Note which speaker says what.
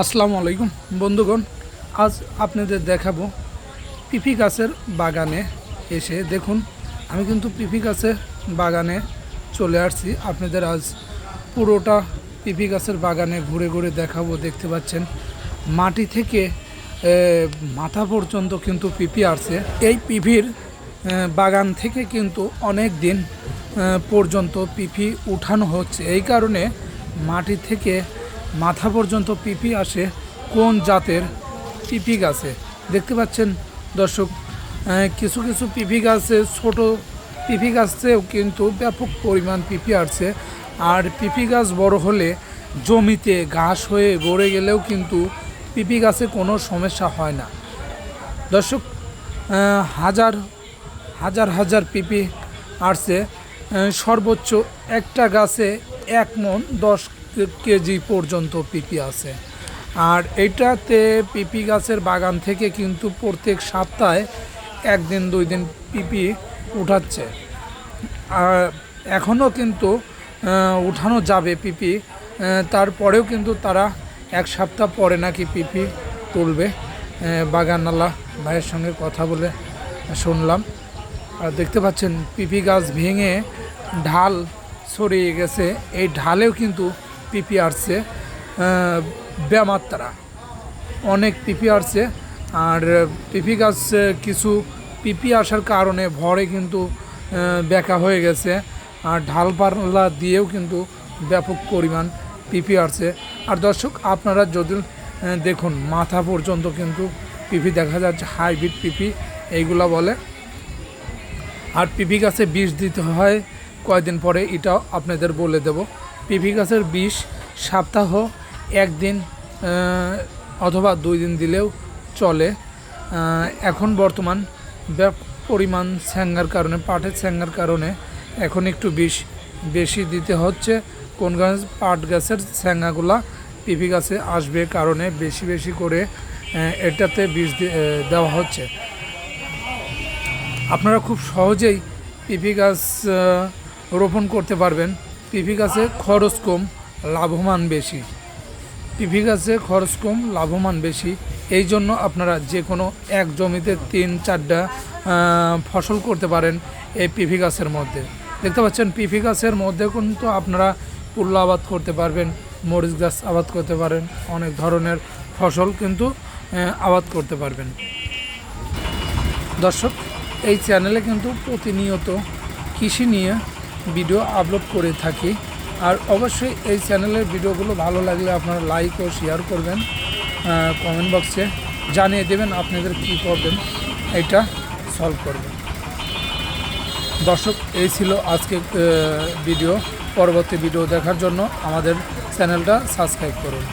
Speaker 1: আসসালামু আলাইকুম, বন্ধুগণ। আজ আপনাদের দেখাবো পিপি গাছের বাগানে এসে দেখুন, আমি কিন্তু পিপি গাছের বাগানে চলে আসছি। আপনাদের আজ পুরোটা পিপি গাছের বাগানে ঘুরে ঘুরে দেখাবো, দেখতে পাচ্ছেন। মাটি থেকে মাথা পর্যন্ত কিন্তু পিপি আসছে। এই পিপির বাগান থেকে কিন্তু অনেক দিন পর্যন্ত পিপি উঠানো হচ্ছে। এই কারণে মাটি থেকে মাথা পর্যন্ত পিপি আসে কোন জাতের পিপি গাছে। দেখতে পাচ্ছেন দর্শক কিছু কিছু পিপি গাছে, ছোট পিপি গাছেও কিন্তু ব্যাপক পরিমাণ পিপি আসছে। আর পিপি গাছ বড় হলে জমিতে ঘাস হয়ে গড়ে গেলেও কিন্তু পিপি গাছে কোনো সমস্যা হয় না। দর্শক হাজার হাজার হাজার পিপি আসছে। সর্বোচ্চ একটা গাছে এক মন দশ কেজি পর্যন্ত পিপি আছে। আর এইটাতে পিপি গাছের বাগান থেকে কিন্তু প্রত্যেক সপ্তাহে একদিন, দুই দিন পিপি উঠাচ্ছে। আর এখনও কিন্তু উঠানো যাবে পিপি তারপরেও কিন্তু তারা এক সপ্তাহ পরে নাকি পিপি তুলবে। বাগানওয়ালা ভাইয়ের সঙ্গে কথা বলে শুনলাম। আর দেখতে পাচ্ছেন, পিপি গাছ ভেঙে ঢাল ছড়িয়ে গেছে। এই ঢালেও কিন্তু পিপি আসছে আহ, বেমাত্রা অনেক পিপি আসছে আর পিপি গাছ কিছু পিপি আসার কারণে ভরে কিন্তু বেঁকা হয়ে গেছে আর ঢাল পাল্লা দিয়েও কিন্তু ব্যাপক পরিমাণ পিপি আসছে। আর দর্শক আপনারা যদি দেখুন মাথা পর্যন্ত কিন্তু পিপি দেখা যাচ্ছে হাইব্রিড পিপি এইগুলা বলে। আর পিপি গাছে বিষ দিতে হয় কয়দিন পরে এটাও আপনাদের বলে দেব। পিপি গাছের বিষ সপ্তাহ, একদিন অথবা দুই দিন দিলেও চলে। এখন বর্তমান পরিমাণ স্যাঙ্গার কারণে, পাটের স্যাঙ্গার কারণে এখন একটু বিষ বেশি দিতে হচ্ছে। কোন গাছ, পাট গাছের স্যাঙ্গাগুলা পিপি গাছে আসবে কারণে বেশি বেশি করে এটাতে বিষ দেওয়া হচ্ছে। আপনারা খুব সহজেই পিপি গাছ রোপণ করতে পারবেন। পিপি গাছে খরচ কম লাভবান বেশি। পিপি গাছে খরচ কম লাভবান বেশি। এই জন্য আপনারা যে কোনো এক জমিতে তিন, চারটা ফসল করতে পারেন এই পিপি গাছের মধ্যে। দেখতে পাচ্ছেন পিপি গাছের মধ্যে কিন্তু আপনারা পুল্লা আবাদ করতে পারবেন, মরিচ গাছ আবাদ করতে পারেন, অনেক ধরনের ফসল কিন্তু আবাদ করতে পারবেন। দর্শক, এই চ্যানেলে কিন্তু প্রতিনিয়ত কৃষি নিয়ে ভিডিও আপলোড করে থাকি। আর অবশ্যই এই চ্যানেলের ভিডিওগুলো ভালো লাগলে আপনারা লাইক ও শেয়ার করবেন কমেন্ট বক্সে জানিয়ে দেবেন আপনাদের কী প্রবলেম এটা সলভ করবেন। দর্শক, এই ছিল আজকে ভিডিও পরবর্তী ভিডিও দেখার জন্য আমাদের চ্যানেলটা সাবস্ক্রাইব করুন।